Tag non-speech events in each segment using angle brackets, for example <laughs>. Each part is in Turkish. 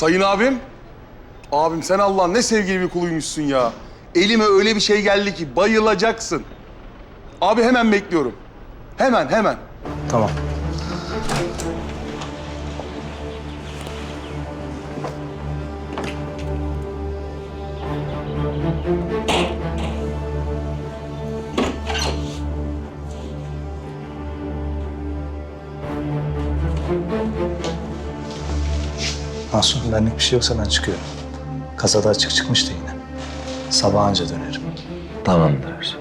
Sayın abim. Abim sen Allah'ın ne sevgili bir kuluymuşsun ya. Elime öyle bir şey geldi ki bayılacaksın. Abi hemen bekliyorum. Hemen hemen. Tamam. Mahsun benlik bir şey yoksa ben çıkıyorum. Kasada açık çıkmıştı yine. Sabah anca dönerim. Tamamdır.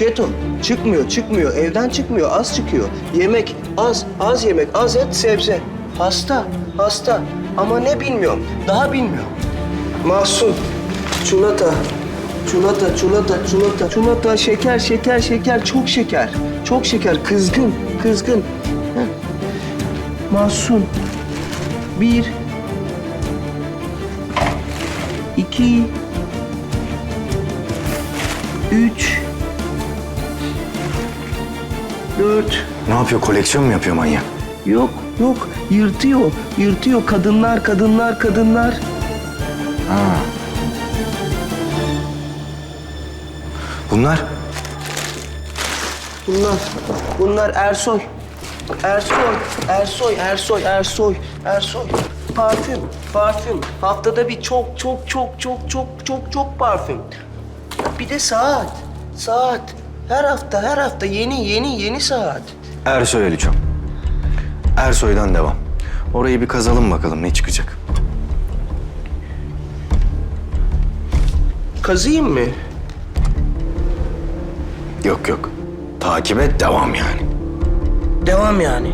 Çeto çıkmıyor, çıkmıyor. Evden çıkmıyor, az çıkıyor. Yemek az, az yemek, az et, sebze. Hasta, hasta. Ama ne bilmiyorum, daha bilmiyorum. Mahsun, çulata, çulata, çulata, çulata, çulata, şeker, şeker, şeker, çok şeker. Çok şeker, kızgın, kızgın. Heh. Mahsun, bir, iki, üç, dört, Ne yapıyor? Koleksiyon mu yapıyor manyak? Yok, yok. Yırtıyor, yırtıyor. Kadınlar, kadınlar, kadınlar. Bunlar? Bunlar, bunlar Ersoy. Ersoy, Ersoy, Ersoy, Ersoy, Ersoy. Parfüm, parfüm. Haftada bir çok, çok, çok, çok, çok, çok, çok parfüm. Bir de saat, saat. Her hafta, her hafta yeni, yeni, yeni saat. Ersoy Aliçom. Ersoy'dan devam. Orayı bir kazalım bakalım ne çıkacak. Kazıyım mı? Yok yok. Takip et devam yani. Devam yani.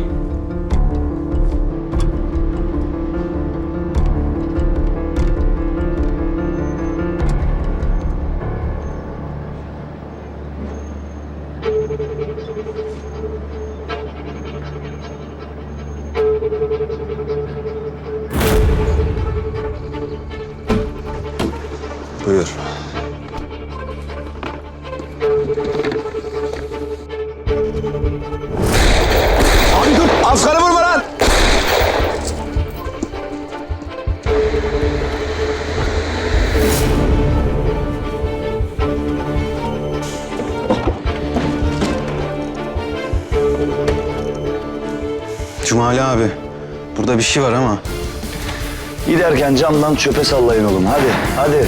Cumali abi. Burada bir şey var ama. Giderken camdan çöpe sallayın oğlum. Hadi, hadi.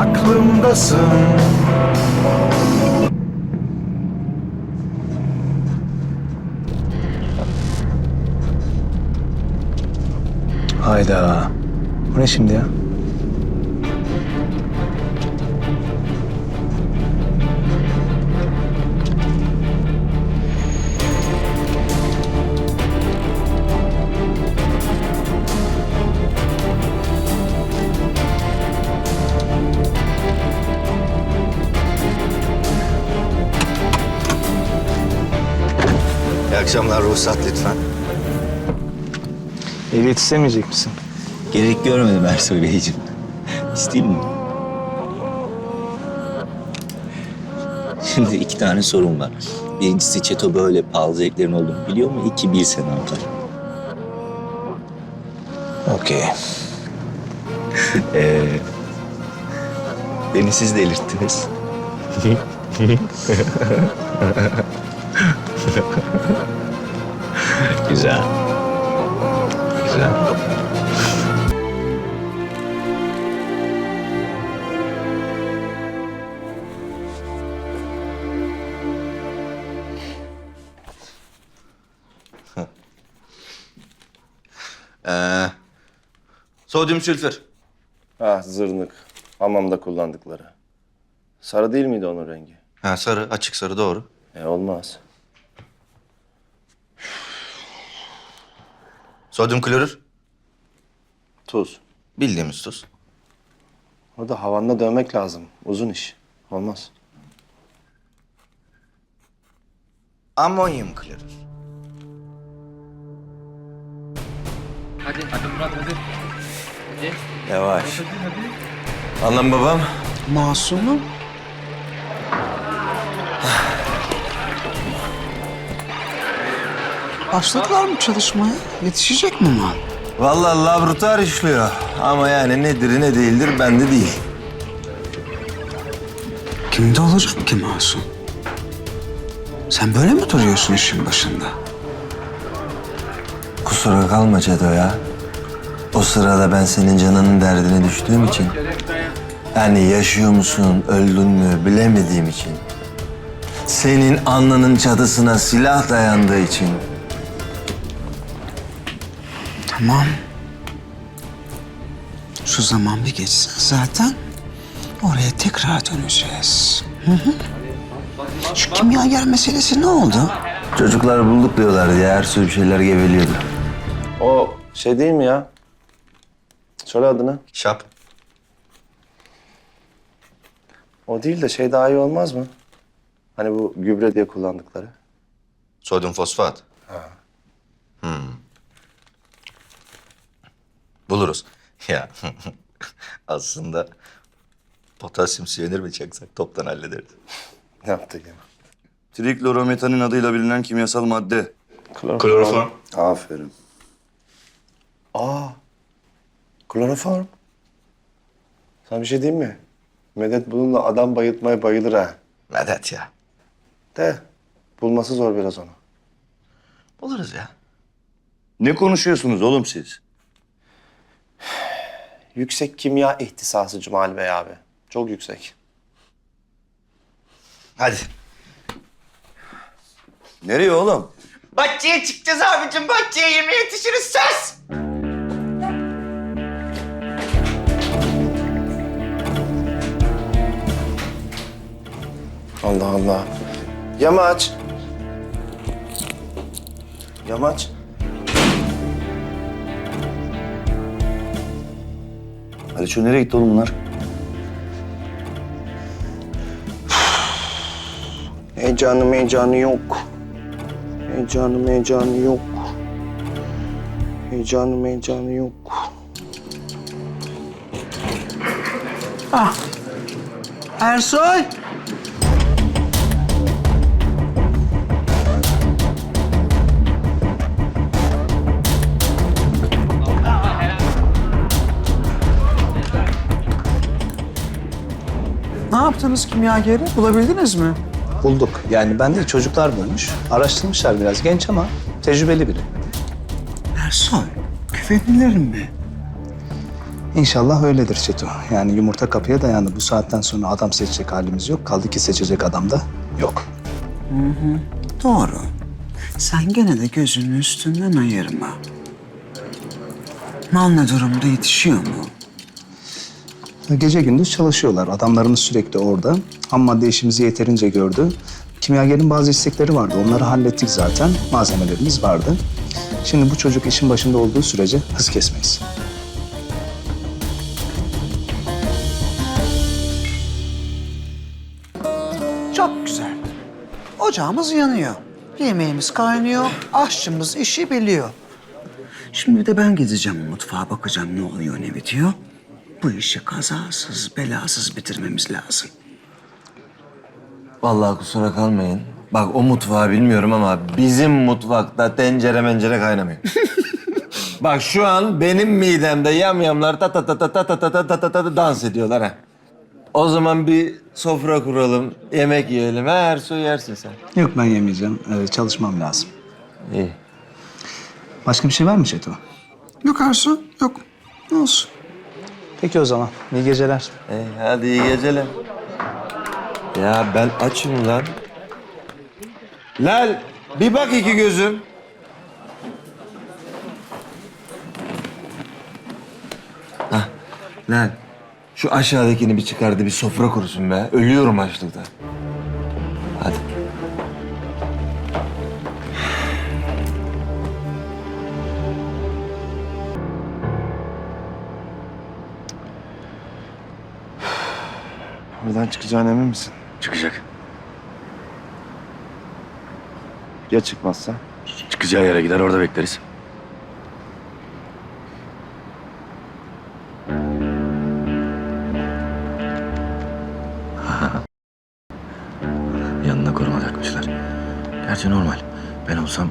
aklımdasın Hayda. Bu ne şimdi ya? Akşamlar ruhsat lütfen. Ehliyet istemeyecek misin? Gerek görmedim Ersoy Beyciğim. İsteyeyim mi? Şimdi iki tane sorun var. Birincisi Çeto böyle pahalı zevklerin olduğunu biliyor mu? İki, bir sene avlar. Okey. <laughs> Ee, beni siz delirttiniz. <laughs> Güzel. Güzel. <laughs> Ee, sodyum sülfür. Ah zırnık. Hamamda kullandıkları. Sarı değil miydi onun rengi? Ha, sarı, açık sarı doğru. E olmaz. Sodyum klorür. Tuz. Bildiğimiz tuz. O da havanda dövmek lazım. Uzun iş. Olmaz. Amonyum klorür. Yavaş. Anlam babam. Masumum. Başladılar mı çalışmaya? Yetişecek mi mal? Vallahi laboratuvar işliyor. Ama yani nedir ne değildir bende değil. Kimde olacak ki Masum? Sen böyle mi duruyorsun işin başında? Kusura kalma Çeto ya. O sırada ben senin canının derdine düştüğüm için... Yani yaşıyor musun, öldün mü bilemediğim için... Senin alnının çatısına silah dayandığı için... Tamam. Şu zaman bir geçsin zaten. Oraya tekrar döneceğiz. Hı hı. Şu kimyager meselesi ne oldu? Çocuklar bulduk diyorlardı ya, her sürü bir şeyler geveliyordu. O şey değil mi ya? Söyle adını. Şap. O değil de şey daha iyi olmaz mı? Hani bu gübre diye kullandıkları. Sodyum fosfat. Hmm. Buluruz. <laughs> Ya aslında potasyum siyanür mü çaksak toptan hallederiz. Ne yaptık ya? Triklorometanin adıyla bilinen kimyasal madde. Kloroform. Aferin. Aa. Kloroform. Sana bir şey diyeyim mi? Medet bununla adam bayıltmaya bayılır ha. Medet ya. De. Bulması zor biraz onu. Buluruz ya. Ne konuşuyorsunuz oğlum siz? Yüksek kimya ihtisası Cumali Bey abi. Çok yüksek. Hadi. Nereye oğlum? Bahçeye çıkacağız abicim. Bahçeye yemeğe yetişiriz söz. Allah Allah. Yamaç. Yamaç. Hadi şu nereye gitti oğlum bunlar? Heyecanı meyecanı yok. Heyecanı meyecanı yok. Heyecanı meyecanı yok. Ersoy! Yaptınız kimyageri? Bulabildiniz mi? Bulduk. Yani ben değil çocuklar bulmuş. Araştırmışlar biraz. Genç ama tecrübeli biri. Ersoy, güvenilir mi? İnşallah öyledir Çeto. Yani yumurta kapıya dayandı. Bu saatten sonra adam seçecek halimiz yok. Kaldı ki seçecek adam da yok. Doğru. Sen gene de gözünün üstünden ayırma. Mal ne durumda yetişiyor mu? Gece gündüz çalışıyorlar. Adamlarımız sürekli orada. Ham madde işimizi yeterince gördü. Kimyagerin bazı istekleri vardı. Onları hallettik zaten. Malzemelerimiz vardı. Şimdi bu çocuk işin başında olduğu sürece hız kesmeyiz. Çok güzel. Ocağımız yanıyor. Yemeğimiz kaynıyor. Aşçımız işi biliyor. Şimdi de ben gideceğim mutfağa bakacağım ne oluyor ne bitiyor. Bu işi kazasız belasız bitirmemiz lazım. Vallahi kusura kalmayın. Bak o mutfağı bilmiyorum ama bizim mutfakta tencere mencere kaynamıyor. Bak şu an benim midemde yamyamlar ta ta ta ta ta ta ta ta ta ta ta dans ediyorlar ha. O zaman bir sofra kuralım, yemek yiyelim. Ha, Ersoy yersin sen. Yok ben yemeyeceğim. Ee, çalışmam lazım. İyi. Başka bir şey var mı Çeto? Yok Arsu yok. Ne olsun. Peki o zaman. İyi geceler. İyi, hadi iyi geceler. Ya ben açım lan. Lal, bir bak iki gözüm. Hah, Lal. Şu aşağıdakini bir çıkardı, bir sofra kurusun be. Ölüyorum açlıktan. Hadi. Buradan çıkacağına emin misin? Çıkacak. Ya çıkmazsa? Çıkacağı yere gider orada bekleriz. <laughs> Yanına koruma takmışlar. Gerçi normal. Ben olsam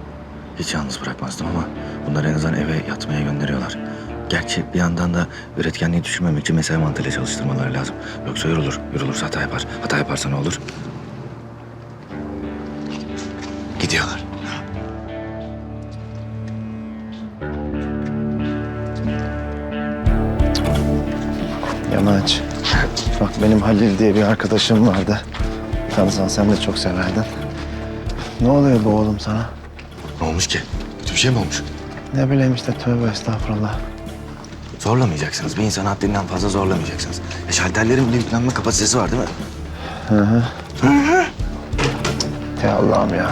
hiç yalnız bırakmazdım ama bunlar en azından eve yatmaya gönderiyorlar. Gerçi bir yandan da üretkenliği düşürmemek için mesai mantığıyla çalıştırmaları lazım. Yoksa yorulur. Yorulursa hata yapar. Hata yaparsa ne olur? Gidiyorlar. Yamaç. Bak benim Halil diye bir arkadaşım vardı. Tanısan sen de çok severdin. Ne oluyor bu oğlum sana? Ne olmuş ki? Kötü bir şey mi olmuş? Ne bileyim işte tövbe estağfurullah. Zorlamayacaksınız. Bir insanı haddinden fazla zorlamayacaksınız. E şalterlerin bile yüklenme kapasitesi var değil mi? Ya Allah'ım ya.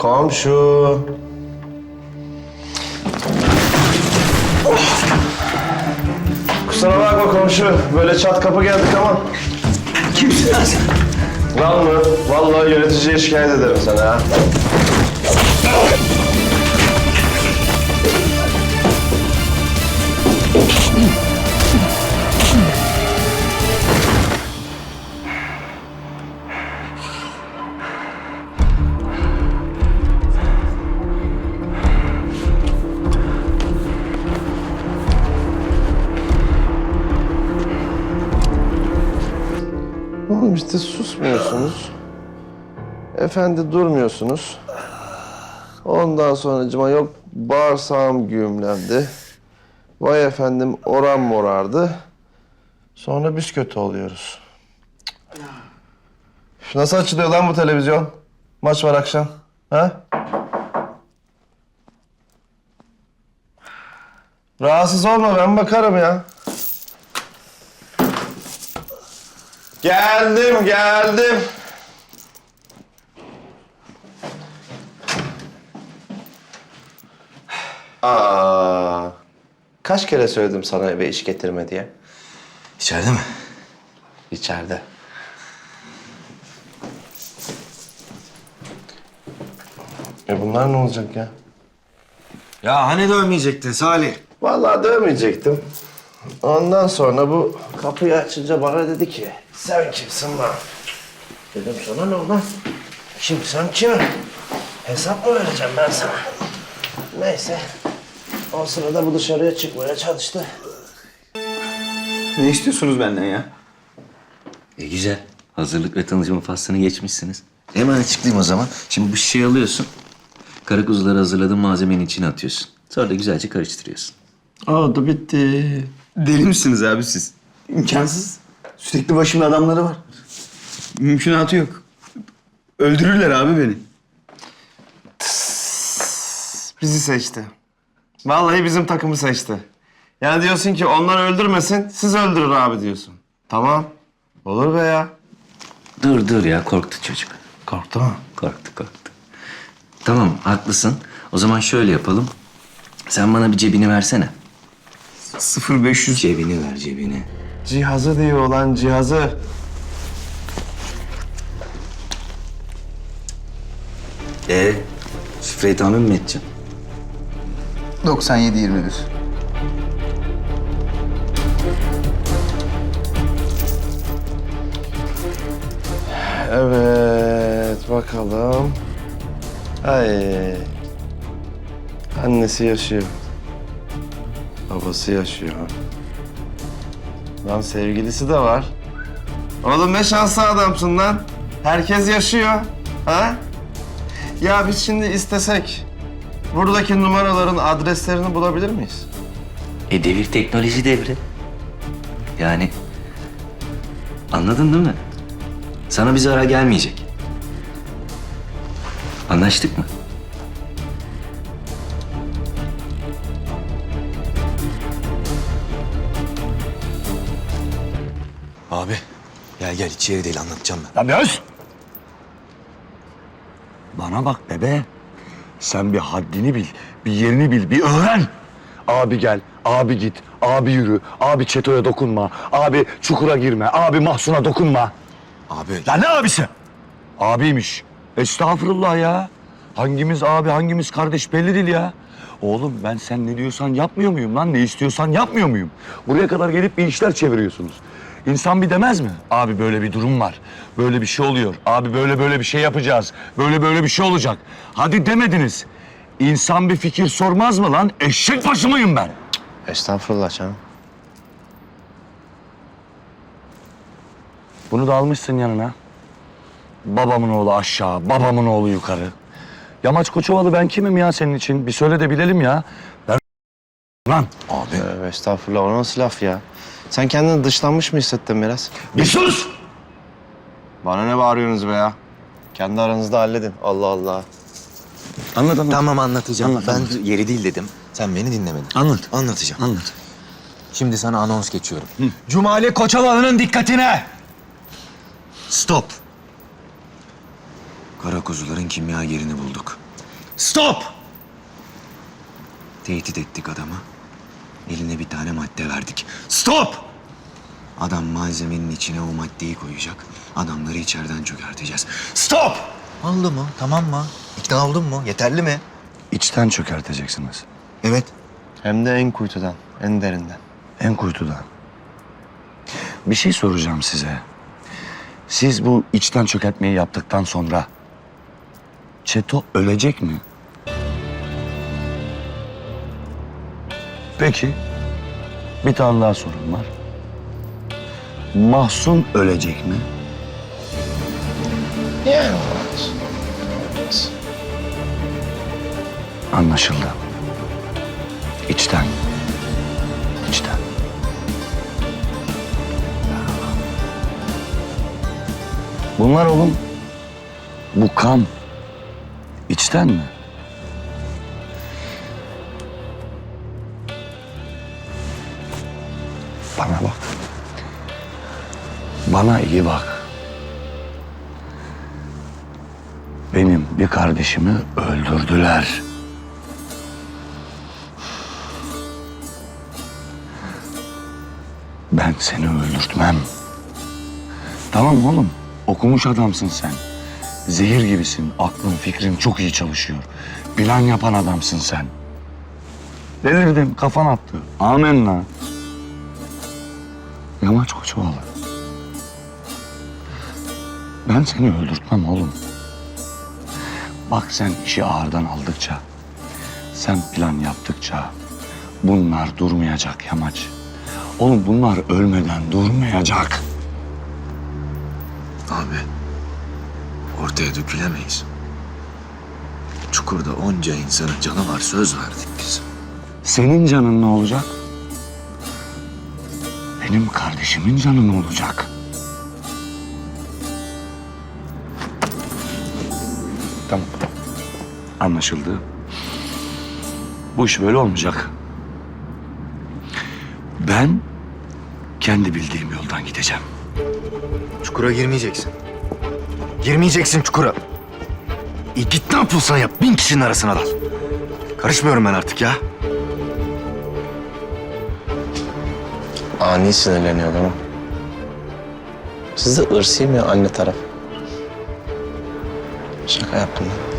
Komşu. Kusura bakma komşu. Böyle çat kapı geldik ama. Kimsin lan sen? Lan mı? Vallahi yöneticiye şikayet ederim sana ha. İşte susmuyorsunuz. Efendi durmuyorsunuz. Ondan sonra cıma yok bağırsağım güğümlendi. Vay efendim oram morardı. Sonra biz kötü oluyoruz. Nasıl açılıyor lan bu televizyon? Maç var akşam. Ha? Rahatsız olma ben bakarım ya. Geldim, geldim. Aa, kaç kere söyledim sana eve iş getirme diye? İçeride mi? İçeride. E bunlar ne olacak ya? Ya hani dövmeyecektin Salih? Vallahi dövmeyecektim. Ondan sonra bu kapıyı açınca bana dedi ki sen kimsin lan? Dedim sana ne lan? Kimsem kim? Hesap mı vereceğim ben sana? Neyse. O sırada bu dışarıya çıkmaya çalıştı. Ne istiyorsunuz benden ya? E güzel. Hazırlık ve tanışma faslını geçmişsiniz. Hemen açıklayayım o zaman. Şimdi bu şişeyi alıyorsun. Kara kuzuları hazırladığın malzemenin içine atıyorsun. Sonra da güzelce karıştırıyorsun. Oldu bitti. Deli misiniz abi siz? İmkansız. Sürekli başımda adamları var. Mümkünatı yok. Öldürürler abi beni. Bizi seçti. Vallahi bizim takımı seçti. Yani diyorsun ki onlar öldürmesin, siz öldürür abi diyorsun. Tamam. Olur be ya. Dur dur ya korktu çocuk. Korktu mu? Korktu korktu. Tamam haklısın. O zaman şöyle yapalım. Sen bana bir cebini versene. 0500 Cebini ver cebini. Cihazı diyor olan cihazı. E şifreyi tahmin mi edeceksin? 97 21. Evet, bakalım. Ay. Annesi yaşıyor. Babası yaşıyor. Lan sevgilisi de var. Oğlum ne şanslı adamsın lan. Herkes yaşıyor. Ha? Ya biz şimdi istesek buradaki numaraların adreslerini bulabilir miyiz? E devir teknoloji devri. Yani anladın değil mi? Sana bir zarar gelmeyecek. Anlaştık mı? Gel içeri değil anlatacağım ben. Ya Öz! Bana bak bebe. Sen bir haddini bil, bir yerini bil, bir öğren. Abi gel, abi git, abi yürü, abi çetoya dokunma, abi çukura girme, abi mahsuna dokunma. Abi Ya ne abisi? Abiymiş. Estağfurullah ya. Hangimiz abi, hangimiz kardeş belli değil ya. Oğlum ben sen ne diyorsan yapmıyor muyum lan? Ne istiyorsan yapmıyor muyum? Buraya kadar gelip bir işler çeviriyorsunuz. İnsan bir demez mi? Abi böyle bir durum var. Böyle bir şey oluyor. Abi böyle böyle bir şey yapacağız. Böyle böyle bir şey olacak. Hadi demediniz. İnsan bir fikir sormaz mı lan? Eşek başı mıyım ben? Estağfurullah canım. Bunu da almışsın yanına. Babamın oğlu aşağı, babamın oğlu yukarı. Yamaç Koçovalı ben kimim ya senin için? Bir söyle de bilelim ya. Ben... Lan abi Tövbe estağfurullah o nasıl laf ya? Sen kendini dışlanmış mı hissettin biraz? bir sus! Bana ne bağırıyorsunuz be ya? Kendi aranızda halledin. Allah Allah. Anlat anlat. tamam anlatacağım. Anlat, ben anlat. yeri değil dedim. Sen beni dinlemedin. Anlat. Anlatacağım. Anlat. Şimdi sana anons geçiyorum. Cumali Koçovalı'nın dikkatine! Stop. Kara kuzuların kimyagerini bulduk. Stop! Tehdit ettik adamı. Eline bir tane madde verdik. Stop! Adam malzemenin içine o maddeyi koyacak. Adamları içeriden çökerteceğiz. Stop! Oldu mu? Tamam mı? İkna oldun mu? Yeterli mi? İçten çökerteceksiniz. Evet. Hem de en kuytudan, en derinden. En kuytudan. Bir şey soracağım size. Siz bu içten çökertmeyi yaptıktan sonra Çeto ölecek mi? Peki. Bir tane daha sorum var. Mahsun ölecek mi? Yani Anlaşıldı. İçten. İçten. Bunlar oğlum. Bu kan. içten mi? Bana iyi bak. Benim bir kardeşimi öldürdüler. Ben seni öldürtmem. Tamam oğlum. Okumuş adamsın sen. Zehir gibisin. Aklın, fikrin çok iyi çalışıyor. Plan yapan adamsın sen. Delirdim, kafan attı. Amenna. Yamaç Koçovalı. Ben seni öldürtmem oğlum. Bak sen işi ağırdan aldıkça, sen plan yaptıkça bunlar durmayacak Yamaç. Oğlum bunlar ölmeden durmayacak. Abi ortaya dökülemeyiz. Çukurda onca insanın canı var söz verdik biz. Senin canın ne olacak? Benim kardeşimin canı ne olacak? Tamam. Anlaşıldı. Bu iş böyle olmayacak. Ben kendi bildiğim yoldan gideceğim. Çukura girmeyeceksin. Girmeyeceksin çukura. İyi git ne yapıyorsan yap. Bin kişinin arasına dal. Karışmıyorum ben artık ya. Ani sinirleniyor değil mi? Siz de ırsıyım ya anne taraf. should happen.